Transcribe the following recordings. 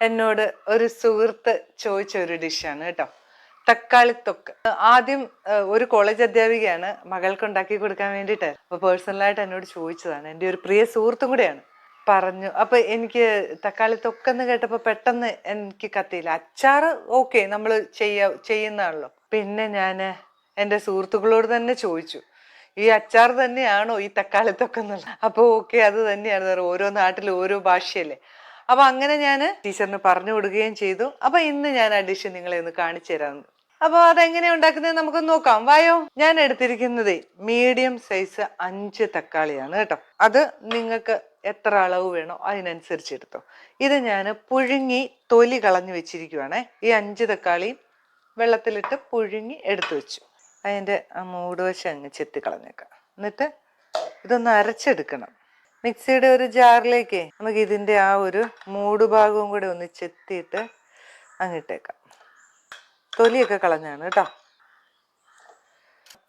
എന്നോട് ഒരു സുഹൃത്ത് ചോദിച്ച ഒരു ഡിഷാണ് കേട്ടോ. തക്കാളിത്തൊക്ക് ആദ്യം ഒരു കോളേജ് അധ്യാപികയാണ് മകൾക്ക് ഉണ്ടാക്കി കൊടുക്കാൻ വേണ്ടിയിട്ട്. അപ്പോൾ പേഴ്സണലായിട്ട് എന്നോട് ചോദിച്ചതാണ്. എന്റെ ഒരു പ്രിയ സുഹൃത്തും കൂടെയാണ്. പറഞ്ഞു അപ്പൊ എനിക്ക് തക്കാളി തൊക്കെന്ന് കേട്ടപ്പോ പെട്ടെന്ന് എനിക്ക് കത്തിയില്ല. അച്ചാറ് ഓക്കെ നമ്മൾ ചെയ്യ ചെയ്യുന്നതാണല്ലോ. പിന്നെ ഞാൻ എന്റെ സുഹൃത്തുക്കളോട് തന്നെ ചോദിച്ചു. ഈ അച്ചാർ തന്നെയാണോ ഈ തക്കാളിത്തൊക്കെ എന്നുള്ളത് അപ്പോൾ ഓക്കെ അത് തന്നെയാണ്. ഓരോ നാട്ടിലും ഓരോ ഭാഷയല്ലേ. അപ്പൊ അങ്ങനെ ഞാൻ ടീച്ചറിന് പറഞ്ഞു കൊടുക്കുകയും ചെയ്തു. അപ്പൊ ഇന്ന് ഞാൻ ആ ഡിഷ് നിങ്ങളെ ഒന്ന് കാണിച്ചു തരാമെന്ന് അപ്പൊ അതെങ്ങനെയാ ഉണ്ടാക്കുന്നത് നമുക്ക് നോക്കാം. വായോ ഞാൻ എടുത്തിരിക്കുന്നത് മീഡിയം സൈസ് അഞ്ച് തക്കാളിയാണ് കേട്ടോ. അത് നിങ്ങൾക്ക് എത്ര അളവ് വേണോ അതിനനുസരിച്ച് എടുത്തോ. ഇത് ഞാൻ പുഴുങ്ങി തൊലി കളഞ്ഞു വെച്ചിരിക്കുവാണേ. ഈ അഞ്ച് തക്കാളിയും വെള്ളത്തിലിട്ട് പുഴുങ്ങി എടുത്തു വെച്ചു. അതിന്റെ മൂടുവശം അങ്ങ് ചെത്തി കളഞ്ഞേക്കാം. എന്നിട്ട് ഇതൊന്ന് അരച്ചെടുക്കണം. മിക്സിയുടെ ഒരു ജാറിലേക്ക് നമുക്ക് ഇതിന്റെ ആ ഒരു മൂട് ഭാഗവും കൂടെ ഒന്ന് ചെത്തിയിട്ട് അങ്ങിട്ടേക്കാം. തൊലിയൊക്കെ കളഞ്ഞാണ് കേട്ടോ.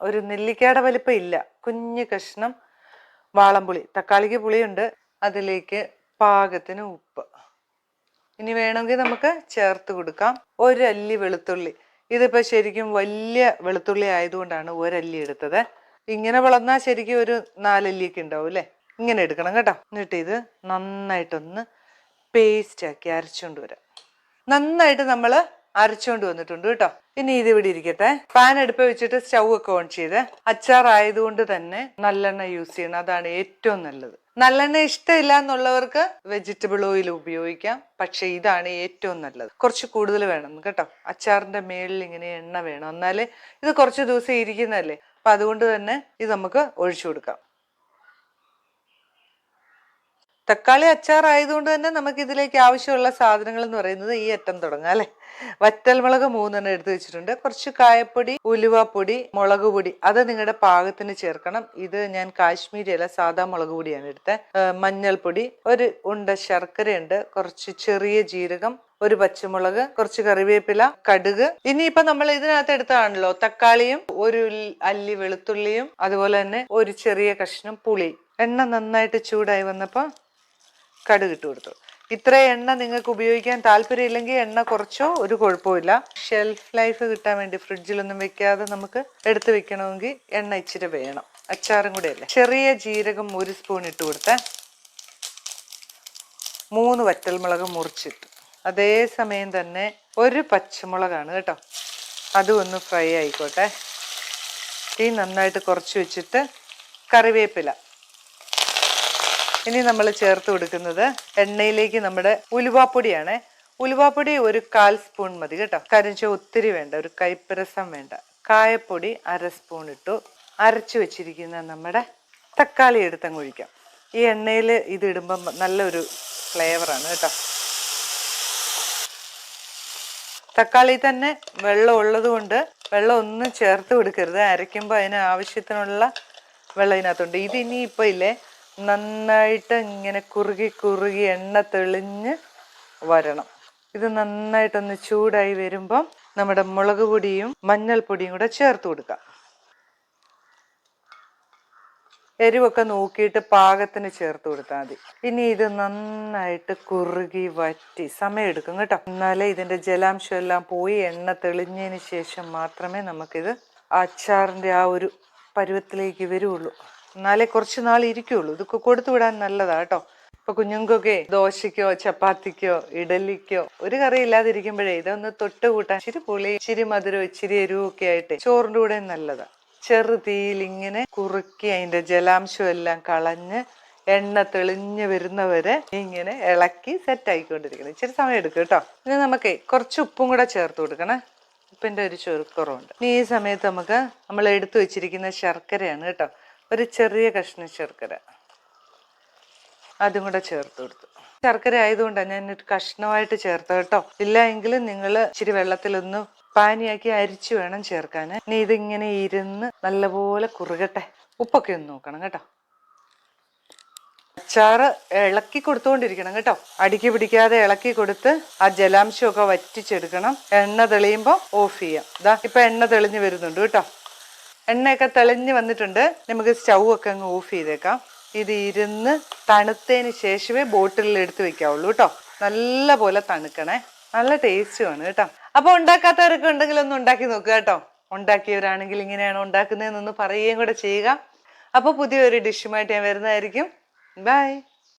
ഒരു നെല്ലിക്കയുടെ വലിപ്പം ഇല്ല. കുഞ്ഞു കഷ്ണം വാളംപുളി തക്കാളിക്ക് പുളിയുണ്ട്. അതിലേക്ക് പാകത്തിന് ഉപ്പ്. ഇനി വേണമെങ്കിൽ നമുക്ക് ചേർത്ത് കൊടുക്കാം. ഒരല്ലി വെളുത്തുള്ളി. ഇതിപ്പോൾ ശരിക്കും വലിയ വെളുത്തുള്ളി ആയതുകൊണ്ടാണ് ഒരല്ലി എടുത്തത്. ഇങ്ങനെ വളർന്നാൽ ശരിക്കും ഒരു നാലല്ലിയൊക്കെ ഉണ്ടാവും അല്ലേ? ഇങ്ങനെ എടുക്കണം കേട്ടോ. എന്നിട്ട് ഇത് നന്നായിട്ടൊന്ന് പേസ്റ്റ് ആക്കി അരച്ചുകൊണ്ട് വരാം. നന്നായിട്ട് നമ്മൾ അരച്ചുകൊണ്ട് വന്നിട്ടുണ്ട് കേട്ടോ. ഇനി ഇത് ഇവിടെ ഇരിക്കട്ടെ. പാൻ അടുപ്പ് വെച്ചിട്ട് സ്റ്റൗ ഒക്കെ ഓൺ ചെയ്ത്. അച്ചാർ ആയതുകൊണ്ട് തന്നെ നല്ലെണ്ണ യൂസ് ചെയ്യണം. അതാണ് ഏറ്റവും നല്ലത്. നല്ലെണ്ണ ഇഷ്ടമില്ല എന്നുള്ളവർക്ക് വെജിറ്റബിൾ ഓയിൽ ഉപയോഗിക്കാം. പക്ഷെ ഇതാണ് ഏറ്റവും നല്ലത്. കുറച്ച് കൂടുതൽ വേണം കേട്ടോ. അച്ചാറിന്റെ മേളിൽ ഇങ്ങനെ എണ്ണ വേണം. എന്നാലേ ഇത് കുറച്ച് ദിവസം ഇരിക്കുന്നതല്ലേ? അപ്പൊ അതുകൊണ്ട് തന്നെ ഇത് നമുക്ക് ഒഴിച്ചു കൊടുക്കാം. തക്കാളി അച്ചാർ ആയതുകൊണ്ട് തന്നെ നമുക്ക് ഇതിലേക്ക് ആവശ്യമുള്ള സാധനങ്ങൾ എന്ന് പറയുന്നത് ഈ അറ്റം തുടങ്ങാം അല്ലെ? വറ്റൽമുളക് മൂന്നെണ്ണം എടുത്തു വെച്ചിട്ടുണ്ട്. കുറച്ച് കായപ്പൊടി ഉലുവപ്പൊടി മുളക് പൊടി അത് നിങ്ങളുടെ പാകത്തിന് ചേർക്കണം. ഇത് ഞാൻ കാശ്മീരി അല്ല സാധാ മുളക് പൊടിയാണ് എടുത്തത് മഞ്ഞൾപ്പൊടി ഒരു ഉണ്ട ശർക്കരയുണ്ട് കുറച്ച് ചെറിയ ജീരകം ഒരു പച്ചമുളക് കുറച്ച് കറിവേപ്പില കടുക്. ഇനിയിപ്പൊ നമ്മൾ ഇതിനകത്ത് എടുത്താണല്ലോ തക്കാളിയും ഒരു അല്ലി വെളുത്തുള്ളിയും അതുപോലെ തന്നെ ഒരു ചെറിയ കഷ്ണം പുളി. എണ്ണ നന്നായിട്ട് ചൂടായി വന്നപ്പോ കടുക് ഇട്ട് കൊടുത്തു. ഇത്ര എണ്ണ നിങ്ങൾക്ക് ഉപയോഗിക്കാൻ താല്പര്യമില്ലെങ്കിൽ എണ്ണ കുറച്ചോ ഒരു കുഴപ്പമില്ല ഷെൽഫ് ലൈഫ് കിട്ടാൻ വേണ്ടി ഫ്രിഡ്ജിലൊന്നും വെക്കാതെ നമുക്ക് എടുത്ത് വെക്കണമെങ്കിൽ എണ്ണ ഇച്ചിരി വേണം. അച്ചാറും കൂടെ അല്ലേ? ചെറിയ ജീരകം ഒരു സ്പൂൺ ഇട്ട് കൊടുത്ത. മൂന്ന് വറ്റൽമുളക് മുറിച്ചിട്ടു. അതേ സമയം തന്നെ ഒരു പച്ചമുളകാണ് കേട്ടോ. അതും ഒന്ന് ഫ്രൈ ആയിക്കോട്ടെ. തീ നന്നായിട്ട് കുറച്ച് വെച്ചിട്ട് കറിവേപ്പില. ഇനി നമ്മൾ ചേർത്ത് കൊടുക്കുന്നത് എണ്ണയിലേക്ക് നമ്മുടെ ഉലുവാപ്പൊടിയാണ്. ഉലുവാപ്പൊടി ഒരു കാൽ സ്പൂൺ മതി കേട്ടോ. കരിഞ്ച ഒത്തിരി വേണ്ട ഒരു കൈപ്പരസം വേണ്ട. കായപ്പൊടി അര സ്പൂൺ ഇട്ടു. അരച്ചു വെച്ചിരിക്കുന്ന നമ്മുടെ തക്കാളി എടുത്തങ്ങ് ഒഴിക്കാം. ഈ എണ്ണയിൽ ഇത് ഇടുമ്പം നല്ലൊരു ഫ്ലേവറാണ് കേട്ടോ. തക്കാളി തന്നെ വെള്ളം ഉള്ളതുകൊണ്ട് വെള്ളം ഒന്നും ചേർത്ത് കൊടുക്കരുത്. അരയ്ക്കുമ്പോൾ അതിന് ആവശ്യത്തിനുള്ള വെള്ളം ഇതിനകത്തുണ്ട്. ഇത് ഇനി ഇപ്പം ഇല്ലേ നന്നായിട്ട് ഇങ്ങനെ കുറുകി കുറുകി എണ്ണ തെളിഞ്ഞ് വരണം. ഇത് നന്നായിട്ടൊന്ന് ചൂടായി വരുമ്പം നമ്മുടെ മുളക് പൊടിയും മഞ്ഞൾപ്പൊടിയും കൂടെ ചേർത്ത് കൊടുക്കാം. എരിവൊക്കെ നോക്കിയിട്ട് പാകത്തിന് ചേർത്ത് കൊടുത്താൽ മതി. ഇനി ഇത് നന്നായിട്ട് കുറുകി വറ്റി സമയമെടുക്കും കേട്ടോ. എന്നാലേ ഇതിന്റെ ജലാംശം എല്ലാം പോയി എണ്ണ തെളിഞ്ഞതിന് ശേഷം മാത്രമേ നമുക്കിത് അച്ചാറിന്റെ ആ ഒരു പരുവത്തിലേക്ക് വരുള്ളൂ. എന്നാലേ കുറച്ച് നാൾ ഇരിക്കുള്ളൂ. ഇതൊക്കെ കൊടുത്തു വിടാൻ നല്ലതാ കേട്ടോ. ഇപ്പൊ കുഞ്ഞുങ്ങൾക്കൊക്കെ ദോശയ്ക്കോ ചപ്പാത്തിക്കോ ഇഡലിക്കോ ഒരു കറി ഇല്ലാതിരിക്കുമ്പോഴേ ഇതൊന്ന് തൊട്ട് കൂട്ടാൻ ഇച്ചിരി പുളി ഇച്ചിരി മധുരം ഇച്ചിരി എരിവൊക്കെ ആയിട്ട് ചോറിന്റെ കൂടെ നല്ലതാ. ചെറു തീയിൽ ഇങ്ങനെ കുറുക്കി അതിന്റെ ജലാംശം എല്ലാം കളഞ്ഞ് എണ്ണ തെളിഞ്ഞു വരുന്നവരെ ഇങ്ങനെ ഇളക്കി സെറ്റ് ആയിക്കൊണ്ടിരിക്കണം. ഇച്ചിരി സമയം എടുക്കും കേട്ടോ. ഇനി നമുക്ക് കുറച്ച് ഉപ്പും കൂടെ ചേർത്ത് കൊടുക്കണേ. ഉപ്പിന്റെ ഒരു ചുരുക്കുറവുണ്ട് ഇനി ഈ സമയത്ത് നമുക്ക് നമ്മൾ എടുത്തു വെച്ചിരിക്കുന്ന ശർക്കരയാണ് കേട്ടോ. ഒരു ചെറിയ കഷ്ണം ശർക്കര. അതും കൂടെ ചേർത്ത് കൊടുത്തു. ശർക്കര ആയതുകൊണ്ടാണ് ഞാൻ ഒരു കഷ്ണമായിട്ട് ചേർത്ത കേട്ടോ. ഇല്ല എങ്കിലും നിങ്ങൾ ഇച്ചിരി വെള്ളത്തിലൊന്ന് പാനിയാക്കി അരിച്ചു വേണം ചേർക്കാൻ ഇനി ഇതിങ്ങനെ ഇരുന്ന് നല്ലപോലെ കുറുകട്ടെ. ഉപ്പൊക്കെ ഒന്ന് നോക്കണം കേട്ടോ. അച്ചാറ് ഇളക്കി കൊടുത്തുകൊണ്ടിരിക്കണം കേട്ടോ. അടിക്ക് പിടിക്കാതെ ഇളക്കി കൊടുത്ത് ആ ജലാംശമൊക്കെ വറ്റിച്ചെടുക്കണം. എണ്ണ തെളിയുമ്പോൾ ഓഫ് ചെയ്യാം. ഇതാ ഇപ്പൊ എണ്ണ തെളിഞ്ഞ് വരുന്നുണ്ട് കേട്ടോ. എണ്ണയൊക്കെ തെളിഞ്ഞ് വന്നിട്ടുണ്ട്. നമുക്ക് സ്റ്റൗ ഒക്കെ അങ്ങ് ഓഫ് ചെയ്തേക്കാം. ഇത് ഇരുന്ന് തണുത്തതിന് ശേഷമേ ബോട്ടിലിൽ എടുത്ത് വെക്കാവുള്ളൂ കേട്ടോ. നല്ല പോലെ തണുക്കണേ. നല്ല ടേസ്റ്റുമാണ് കേട്ടോ. അപ്പൊ ഉണ്ടാക്കാത്തവരൊക്കെ ഉണ്ടെങ്കിൽ ഒന്ന് ഉണ്ടാക്കി നോക്കുക കേട്ടോ. ഉണ്ടാക്കിയവരാണെങ്കിൽ ഇങ്ങനെയാണ് ഉണ്ടാക്കുന്നതെന്നൊന്ന് പറയുകയും കൂടെ ചെയ്യുക. അപ്പോൾ പുതിയൊരു ഡിഷുമായിട്ട് ഞാൻ വരുന്നതായിരിക്കും. ബൈ